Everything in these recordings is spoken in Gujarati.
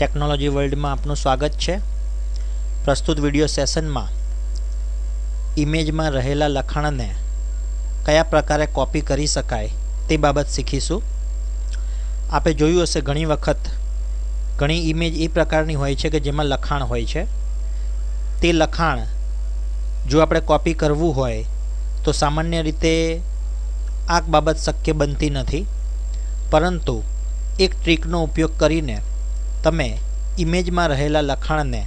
ટેકનોલોજી વર્લ્ડમાં આપનું સ્વાગત છે. પ્રસ્તુત વીડિયો સેશનમાં ઇમેજમાં રહેલા લખાણને કયા પ્રકારે કોપી કરી શકાય તે બાબત શીખીશું. આપે જોયું હશે ઘણી વખત ઘણી ઇમેજ એ પ્રકારની હોય છે કે જેમાં લખાણ હોય છે. તે લખાણ જો આપણે કોપી કરવું હોય તો સામાન્ય રીતે આ બાબત શક્ય બનતી નથી. પરંતુ એક ટ્રીકનો ઉપયોગ કરીને તમે ઇમેજમાં રહેલા લખાણને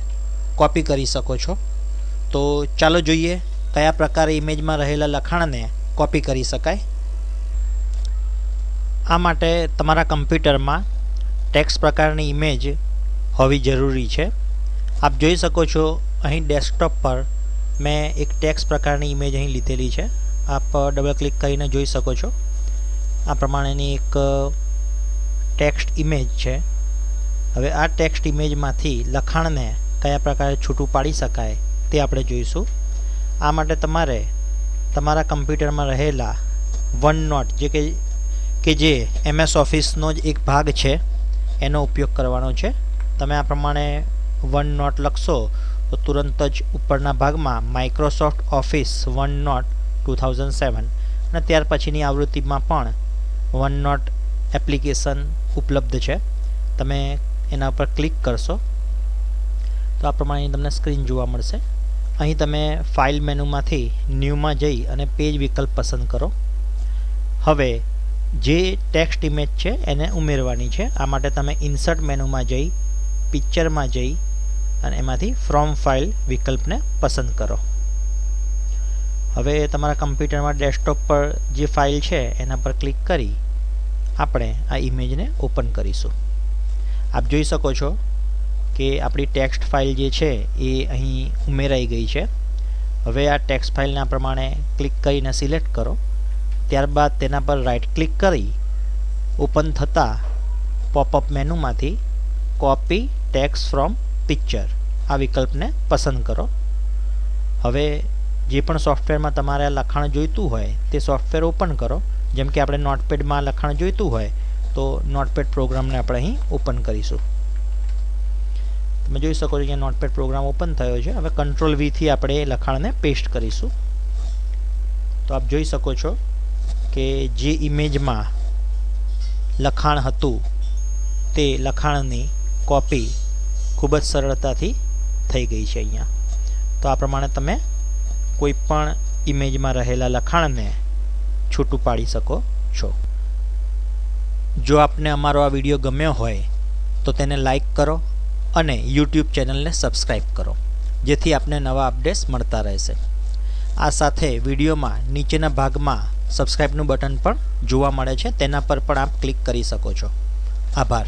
કોપી કરી શકો છો. તો ચાલો જોઈએ કયા પ્રકારે ઇમેજમાં રહેલા લખાણને કોપી કરી શકાય. આ માટે તમારા કમ્પ્યુટરમાં ટેક્સ પ્રકારની ઇમેજ હોવી જરૂરી છે. આપ જોઈ શકો છો અહીં ડેસ્કટોપ પર મેં એક ટેક્સ પ્રકારની ઇમેજ અહીં લીધેલી છે. આપ ડબલ ક્લિક કરીને જોઈ શકો છો. આ પ્રમાણેની એક ટેક્સ્ટ ઇમેજ છે. હવે આ ટેક્સ્ટ ઇમેજમાંથી લખાણને કયા પ્રકારે છૂટું પાડી શકાય તે આપણે જોઈશું. આ માટે તમારે તમારા કમ્પ્યુટરમાં રહેલા વન નોટ જે કે કે જે એમએસ ઓફિસનો જ એક ભાગ છે, એનો ઉપયોગ કરવાનો છે. તમે આ પ્રમાણે વન નોટ લખશો, તો તુરંત જ ઉપરના ભાગમાં Microsoft Office OneNote two thousand seven અને ત્યાર પછીની આવૃત્તિમાં પણ વન નોટ એપ્લિકેશન ઉપલબ્ધ છે. તમે એના ઉપર ક્લિક કરશો. તો આ પ્રમાણે તમને સ્ક્રીન જોવા મળશે. અહીં તમે ફાઇલ મેનુમાંથી ન્યૂમાં જઈ અને પેજ વિકલ્પ પસંદ કરો. હવે જે ટેક્સ્ટ ઇમેજ છે એને ઉમેરવાની છે. આ માટે તમે ઇન્સર્ટ મેનુમાં જઈ પિક્ચરમાં જઈ અને એમાંથી ફ્રોમ ફાઇલ વિકલ્પને પસંદ કરો. હવે તમારા કમ્પ્યુટરમાં ડેસ્કટોપ પર જે ફાઇલ છે એના પર ક્લિક કરી આપણે આ ઇમેજને ઓપન કરીશું. આપ જોઈ શકો છો કે આપણી ટેક્સ્ટ ફાઇલ જે છે એ અહીં ઉમેરાઈ ગઈ છે. હવે આ ટેક્સ્ટ ફાઇલના પ્રમાણે ક્લિક કરીને સિલેક્ટ કરો. ત્યારબાદ તેના પર રાઇટ ક્લિક કરી ઓપન થતાં પોપઅપ મેનુમાંથી કોપી ટેક્સ ફ્રોમ પિક્ચર આ વિકલ્પને પસંદ કરો. હવે જે પણ સોફ્ટવેરમાં તમારે લખાણ જોઈતું હોય તે સોફ્ટવેર ઓપન કરો. જેમ કે આપણે નોટપેડમાં લખાણ જોઈતું હોય તો નોટપેડ પ્રોગ્રામને આપણે અહીં ઓપન કરીશું. તમે જોઈ શકો છો કે નોટપેડ પ્રોગ્રામ ઓપન થયો છે. હવે કંટ્રોલ વીથી આપણે લખાણને પેસ્ટ કરીશું. તો આપ જોઈ શકો છો કે જે ઇમેજમાં લખાણ હતું, તે લખાણની કોપી ખૂબ જ સરળતાથી થઈ ગઈ છે અહીંયા. તો આ પ્રમાણે તમે કોઈ પણ ઇમેજમાં રહેલા લખાણને છૂટું પાડી શકો છો. જો આપને અમારો આ વીડિયો ગમ્યો હોય, તો તેને લાઈક કરો અને યુટ્યુબ ચેનલને સબસ્ક્રાઈબ કરો, જેથી આપને નવા અપડેટ્સ મળતા રહેશે. આ સાથે વિડીયોમાં નીચેના ભાગમાં સબસ્ક્રાઈબનું બટન પણ જોવા મળે છે, તેના પર પણ આપ ક્લિક કરી શકો છો. આભાર.